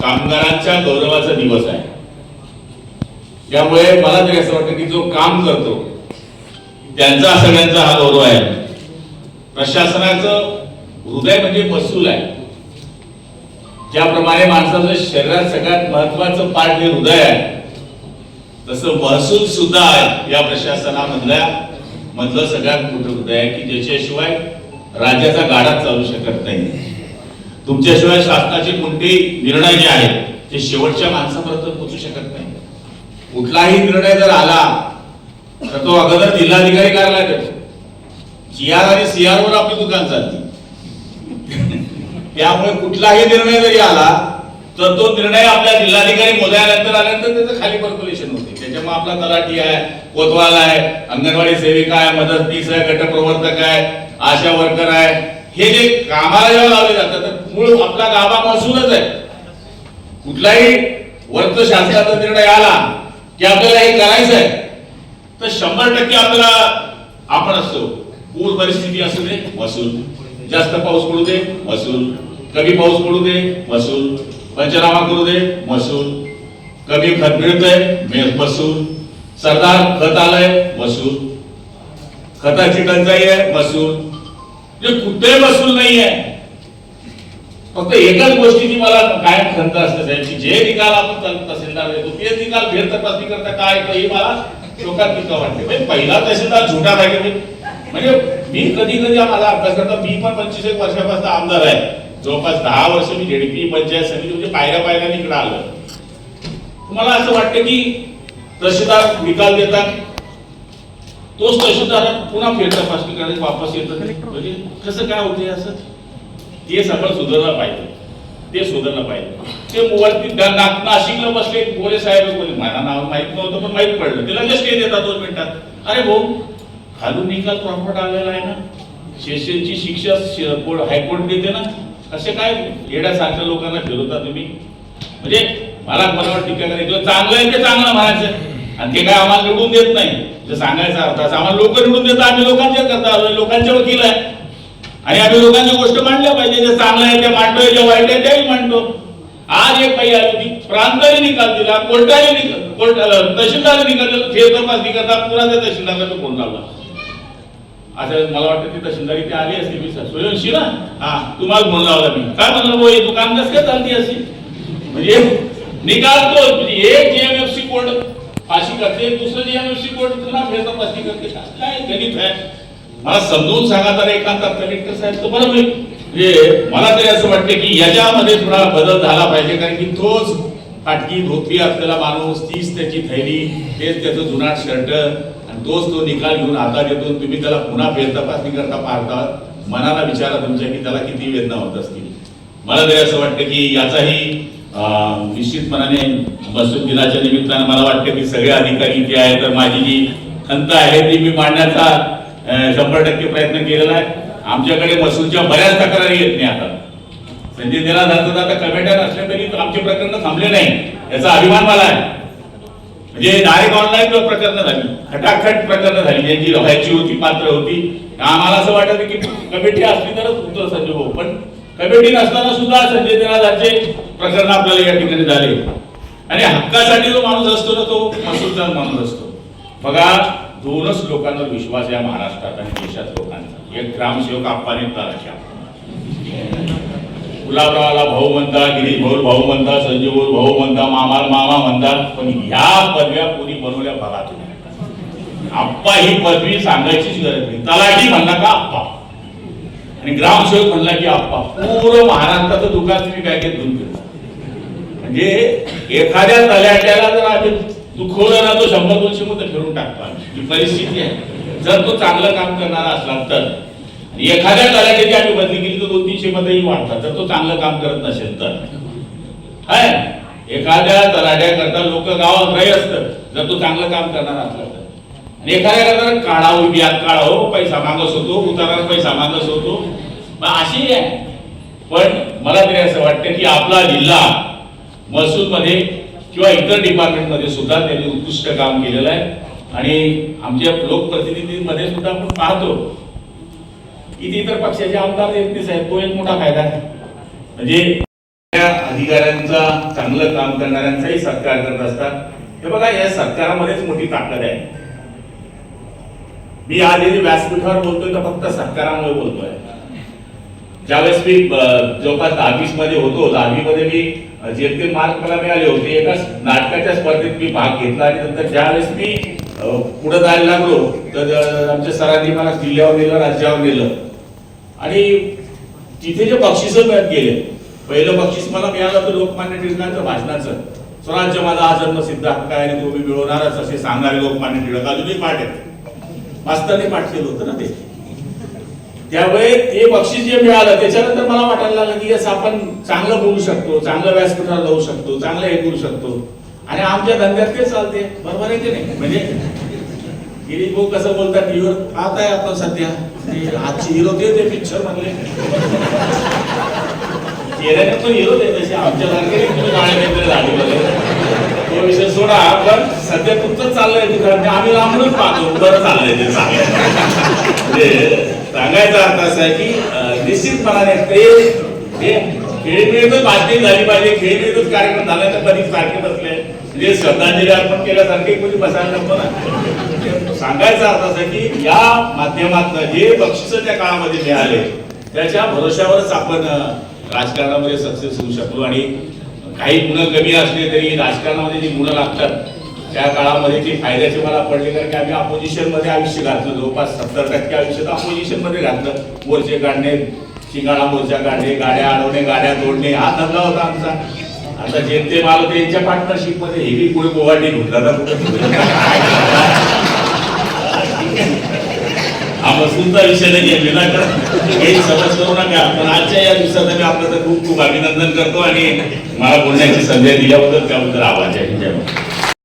कामगारांच्या गौरवाचा दिवस आहे. त्यामुळे मला तरी असं वाटतं की जो काम करतो त्यांचा सगळ्यांचा हा गौरव आहे. प्रशासनाचं हृदय म्हणजे महसूल आहे. ज्याप्रमाणे माणसाचं शरीरात सगळ्यात महत्वाचं पार्ट हे हृदय आहे तसं महसूल सुद्धा आहे या प्रशासनामधल्या मधलं सगळ्यात मोठं हृदय आहे की ज्याच्याशिवाय राज्याचा गाडा चालू शकत नाही. तुमच्याशिवाय शासनाचे कोणतेही निर्णय जे आहेत ते शेवटच्या माणसापर्यंत पोहोचू शकत नाही. कुठलाही निर्णय जर आला तर तो अगोदर जिल्हाधिकारी कार्यालयात येतो. जी आर आणि सीआर वर आपली दुकान चालते. त्यामुळे कुठलाही निर्णय जरी आला तर तो निर्णय आपल्या जिल्हाधिकारी मोजायनंतर आल्यानंतर त्याचं खाली पर्क्युलेशन होते. त्याच्यामुळे आपला तलाठी आहे कोतवाल आहे अंगणवाडी सेविका आहे मदतनीस आहे गटप्रवर्तक आहे आशा वर्कर आहे. हे जे कामाला जेव्हा लावले जातात तर मूळ आपला गाभा महसूलच आहे. कुठलाही वर्त शासनाचा निर्णय आला की आपल्याला हे करायचं आहे तर शंभर टक्के आपल्याला आपण असतो. पूर परिस्थिती असू दे वसूल जास्त पाऊस पडू दे वसूल कमी पाऊस पडू दे वसूल पंचनामा करू दे महसूल. कमी खत मिळतंय वसूल सरदार खत आलंय वसूल खताची टंचाई आहे वसूल म्हणजे कुठेही वसूल नाही आहे फक्त एकाच गोष्टीची मला कायम खंत असते साहेब की जे निकाल आपण तल- तहसीलदार देतो ते निकाल फेर तपासणी करता काय हे मला शोकात टीका वाटते. म्हणजे पहिला तहसीलदार झुटा पाहिजे म्हणजे- म्हणजे मी कधी कधी माझा अभ्यास करता मी पण पंचवीस एक वर्षापासून आमदार आहे. जवळपास दहा वर्ष मी झेडपी पंचायत समिती म्हणजे पायऱ्या पायऱ्या इकडे आलं तुम्हाला असं वाटतं की तहसीलदार निकाल देतात? तोच तहसीलदार पुन्हा फेर तपासणी करायला वापस येतात? म्हणजे कसं काय होते असं? तेच आपण सुधारलं पाहिजे. ते सुधारलं पाहिजे. ते मोबाईल नाशिकला बसले बोले साहेब बोले मला नाव माहीत नव्हतं पण माहीत पडलं. ते लगेच ते देतात दोन मिनिटात. अरे भाऊ खालून निकाल प्रॉफिट आलेला आहे ना. सेशनची शिक्षा कोर्ट- हायकोर्ट देते ना. असे काय येड्यासारख्या लोकांना फिरवता तुम्ही? म्हणजे मला बरोबर टीका करायची? चांगलं आहे ते चांगलं म्हणायचं. आणि ते काय आम्हाला निवडून देत नाही. जर सांगायचा अर्थ असा आम्हाला लोक निवडून देतात. आम्ही लोकांच्या करता आलो लोकांचे वकील आहे. आणि आम्ही दोघांची गोष्ट मांडल्या पाहिजे. जे चांगलं आहे ते मांडतोय जे वाईट आहे तेही मांडतो. आज एक बाई आली प्रांताने निकाल दिला कोर्टाने निकाल कोर्ट अं, तहसीलदारने निकाल दिला. फेर तपासणी करता पुन्हा त्या तो फोन लावला. असं मला वाटतं ती तहसीलदार इथे आली असते मी सोयंशी ना? हा तुम्हाला फोन लावला मी. काय म्हणलं भाऊ हे दुकान कसं काय चालती अशी? म्हणजे निकाल तो म्हणजे एक जीएमएफसी कोर्ट फाशी करते दुसरं जीएमएफसी कोर्ट पुन्हा फेर तपासणी करते. काय गणित आहे मला समजून सांगा तर एकांतात कलेक्टर साहेब तर बरं होईल म्हणजे मला तरी असं वाटतं की याच्यामध्ये थोडा बदल झाला पाहिजे कारण की तोच फाटकी धोती असलेला माणूस तीच त्याची थैली तेच त्याचं जुनाट शर्ट आणि तोच तो निकाल घेऊन हातात येतो तुम्ही त्याला पुन्हा फेर तपासणी करता पाहता मनाला विचारा तुमच्या की त्याला किती वेदना होत असतील. मला तरी असं वाटतं की याचाही निश्चितपणाने महसूल दिनाच्या निमित्तानं मला वाटतं की सगळे अधिकारी जे आहेत तर माझी जी खंत आहे ती मी मांडण्याचा शंभर टक्के प्रयत्न केलेला आहे. आमच्याकडे महसूलच्या बऱ्याच तक्रारी येत नाही आता. संजय दिला जातात आता कमिट्या नसल्या तरी आमचे प्रकरण थांबले नाही. याचा अभिमान मला आहे. म्हणजे डायरेक्ट ऑनलाईन प्रकरण झाली. खटाखट प्रकरण झाली. ज्यांची व्हायची होती पात्र होती. आम्हाला असं वाटत की कमिटी असली तरच होतं संजय भाऊ. पण कमिटी नसताना सुद्धा संजय दिनाचे प्रकरण आपल्याला या ठिकाणी झाले. आणि हक्कासाठी जो माणूस असतो ना तो महसूलचा माणूस असतो. बघा दोनच लोकांवर विश्वास या महाराष्ट्रात आणि देशात लोकांचा एक ग्रामसेवक आप्पाने तळाच्या गुलाबरावाला भाऊ म्हणता गिरीश भाऊ भाऊ म्हणता संजय भाऊ भाऊ म्हणता मामा मामा म्हणतात पण ह्या पदव्या कोणी बनवल्या बघा तुम्ही. आप्पा ही पदवी सांगायचीच गरज नाही. तलाठी म्हणला का आप्पा? आणि ग्रामसेवक म्हणला की आप्पा पूर्ण महाराष्ट्राचं दुकान तुम्ही बँकेत घेऊन म्हणजे एखाद्या तलाट्याला जर आम्ही दुखवलं ना तो शंभर दोनशे मध्ये फिरून टाकतो ही परिस्थिती आहे. जर तो चांगलं काम करणारा असला तर. एखाद्या तलाट्याची आम्ही बदली केली तर दोन तीनशे मतही वाढतात. जर तो चांगलं काम करत नसेल तर. हाय? एखाद्या तलाट्याकरता लोक गावात नाही असतात जर तो चांगलं काम करणार असला तर. आणि एखाद्या करता काढावं हो, बियात हो पैसा मागस होतो उतारा पैसा मागस होतो. अशी आहे. पण मला तरी असं वाटतं की आपला जिल्हा महसूल मध्ये किंवा इतर डिपार्टमेंटमध्ये सुद्धा त्यांनी उत्कृष्ट काम केलेलं आहे. आणि आमच्या लोकप्रतिनिधींमध्ये सुद्धा आपण पाहतो की इतर पक्षाचे आमदार येत आहेत तो एक मोठा फायदा आहे. म्हणजे त्या अधिकाऱ्यांचा चांगलं काम करणाऱ्यांचाही सत्कार करत असतात. हे बघा या सत्कारामध्येच मोठी ताकद आहे. मी आज येथे व्यासपीठावर बोलतोय तर फक्त सत्कारामुळे बोलतोय. ज्यावेळेस मी जवळपास दहावीसमध्ये होतो दहावी मध्ये मी जे ते मार्क मला मिळाले होते एका नाटकाच्या स्पर्धेत मी भाग घेतला आणि नंतर ज्यावेळेस मी पुढे जायला लागलो तर आमच्या सरांनी मला जिल्ह्यावर नेलं राज्यावर नेलं. आणि तिथे जे बक्षिस मिळत गेले पहिलं बक्षीस मला मिळालं होतं लोकमान्य टिळकांचं भाषणाचं स्वराज्य माझा हा जन्म सिद्ध हक्क आहे आणि तुम्ही मिळवणारच असे सांगणारे लोकमान्य टिळक. अजूनही पाठ आहेत. मास्तरने पाठ केलं होतं ना ते? त्यामुळे ते बक्षीस जे मिळालं त्याच्यानंतर मला वाटायला लागलं की असं आपण चांगलं बोलू शकतो चांगलं व्यासपीठावर जाऊ शकतो चांगलं हे करू शकतो. आणि आमच्या धंद्यात ते चालते बरोबर आहे की नाही? म्हणजे गिरीश भाऊ कसं बोलतात टीव्हीवर पाहत आहे आता सध्या. आजचे हिरो ते ते पिक्चर म्हणले चेहऱ्याने तो हिरो ते तसे. आमच्या सारखे गाणे वगैरे झाले तो विषय सोडा पण सध्या तुमचं चाललंय तिकडे आम्ही लांबूनच पाहतो. बरं चाललंय ते चांगलं. म्हणजे सांगायचा अर्थ असा आहे की निश्चितपणाने ते हे बातमी झाली पाहिजे खेळीमेळीतच कार्यक्रम झाला तर कधी सारखे बसले. म्हणजे श्रद्धांजली अर्पण केल्यासारखे कोणी बसायला नको ना. सांगायचा अर्थ असा की या माध्यमातून जे बक्षिस त्या काळामध्ये मिळाले त्याच्या भरोश्यावरच आपण राजकारणामध्ये सक्सेस होऊ शकलो. आणि काही गुण कमी असले तरी राजकारणामध्ये जी गुण लागतात त्या काळामध्ये ती फायद्याचे मला पडले कारण की आम्ही अपोजिशनमध्ये आयुष्य घातलं. जवळपास सत्तर टक्के आयुष्य अपोजिशनमध्ये घातलं. मोर्चे काढणे शिंगाळा मोर्चा काढणे गाड्या अडवणे गाड्या तोडणे हा धंदा होता आमचा. आता जे माल होते यांच्या पार्टनरशिपमध्ये हे बी पुढे गोवाटी घेऊन हा मसूनचा विषय नाही आहे विनाकारण. हे समज करू नका. पण आजच्या या दिवसात मी आपलं तर खूप खूप अभिनंदन करतो आणि मला बोलण्याची संधी दिल्याबद्दल त्याबद्दल आभार आहे.